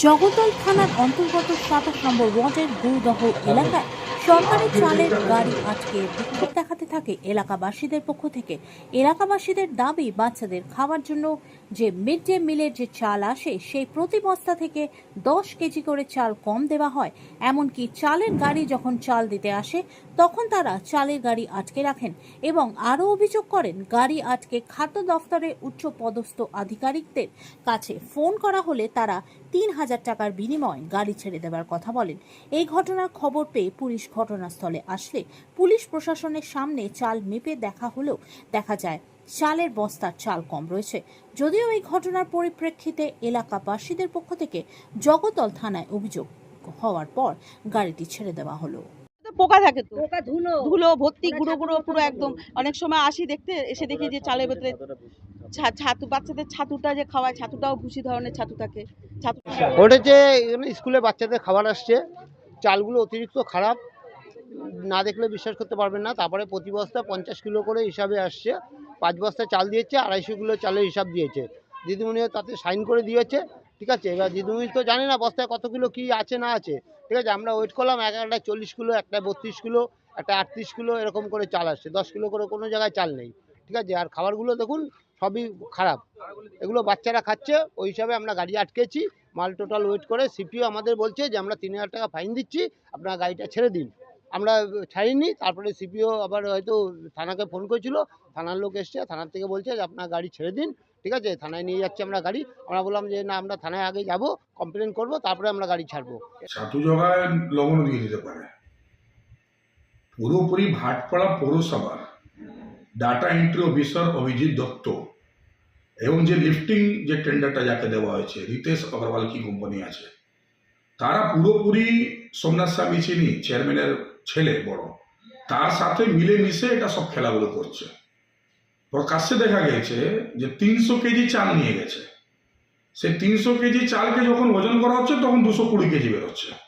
জগদ্দল থানার অন্তর্গত সাতাশ নম্বর ওয়ার্ডের গুরুদহ এলাকায় সরকারি চালের গাড়ি আজকে বিক্ষোভ দেখাতে থাকে এলাকাবাসীদের পক্ষ থেকে। এলাকাবাসীদের দাবি, বাচ্চাদের খাওয়ার জন্য যে মিড ডে মিলের যে চাল আসে, সেই প্রতি বস্তা থেকে দশ কেজি করে চাল কম দেওয়া হয়। এমনকি চালের গাড়ি যখন চাল দিতে আসে, তখন তারা চালের গাড়ি আটকে রাখেন এবং আরও অভিযোগ করেন, গাড়ি আটকে খাদ্য দফতরে উচ্চ পদস্থ আধিকারিকদের কাছে ফোন করা হলে তারা তিন হাজার টাকার বিনিময়ে গাড়ি ছেড়ে দেওয়ার কথা বলেন। এই ঘটনার খবর পেয়ে পুলিশ ঘটনাস্থলে আসলে পুলিশ প্রশাসনের সামনে চাল মেপে দেখা হলেও দেখা যায় চালের বস্তার চাল কম রয়েছে। যদিও এই ঘটনার পরিপ্রেক্ষিতে এলাকাবাসীদের পক্ষ থেকে জগতল থানায় অভিযোগ হওয়ার পর গাড়িটি ছেড়ে দেওয়া হলো। পোকা থাকে তো? পোকা ধুলো। ধুলো ভর্তি গুঁড়ো গুঁড়ো পুরো একদম। অনেক সময় আসি দেখতে এসে দেখি যে চালের ভেতরে ছাতু বাচ্চাদের ছাতুটা যে খাওয়ায় ছাতুটাও ভুসি ধরনের ছাতু থাকে। ছাতু ঘটেছে এখানে স্কুলে বাচ্চাদের খাবার আসছে চালগুলো অতিরিক্ত খারাপ। না দেখলে বিশ্বাস করতে পারবেন না। তারপরে প্রতি বস্তা পঞ্চাশ কিলো করে হিসাবে আসছে। পাঁচ বস্তা চাল দিয়েছে, আড়াইশো কিলো চালের হিসাব দিয়েছে। দিদিমণিও তাতে সাইন করে দিয়েছে, ঠিক আছে? এবার দিদিমণি তো জানে না বস্তায় কত কিলো কি আছে না আছে, ঠিক আছে? আমরা ওয়েট করলাম, এক একটা চল্লিশ কিলো, একটা বত্রিশ কিলো, একটা আটত্রিশ কিলো এরকম করে চাল আসছে। দশ কিলো করে কোনো জায়গায় চাল নেই, ঠিক আছে? আর খাবারগুলো দেখুন, সবই খারাপ। এগুলো বাচ্চারা খাচ্ছে, ওই হিসাবে আমরা গাড়ি আটকেছি। মাল টোটাল ওয়েট করে, সিপিও আমাদের বলছে যে আমরা তিন হাজার টাকা ফাইন দিচ্ছি, আপনারা গাড়িটা ছেড়ে দিন। আমরা ছাড়িনি, তারপরে সিপিও আবার হয়তো থানাকে ফোন করেছিল, থানার লোক এসছে, থানার থেকে বলছে যে আপনার গাড়ি ছেড়ে দিন, ঠিক আছে? থানায় নিয়ে যাচ্ছি আমরা গাড়ি, আমরা বললাম যে না, আমরা থানায় আগে যাব কমপ্লেন করব, তারপরে আমরা গাড়ি ছাড়বো। জগায় লবণ দিয়ে দিতে পারে। পুরোপুরি ভাটপাড়া পৌরসভার data entry officer Abhijit Dutta, এবং যে লিফটিং যে টেন্ডারটা যাকে দেওয়া হয়েছে রিতেশ অগ্রওয়াল কি কোম্পানি আছে, তারা পুরোপুরি সোমনাথ স্বামী চিনি চেয়ারম্যানের ছেলে বড়, তার সাথে মিলেমিশে এটা সব খেলাগুলো করছে। প্রকাশ্যে দেখা গেছে যে তিনশো কেজি চাল নিয়ে গেছে। সেই তিনশো কেজি চালকে যখন ওজন করা হচ্ছে, তখন দুশো কুড়ি কেজি বেরোচ্ছে।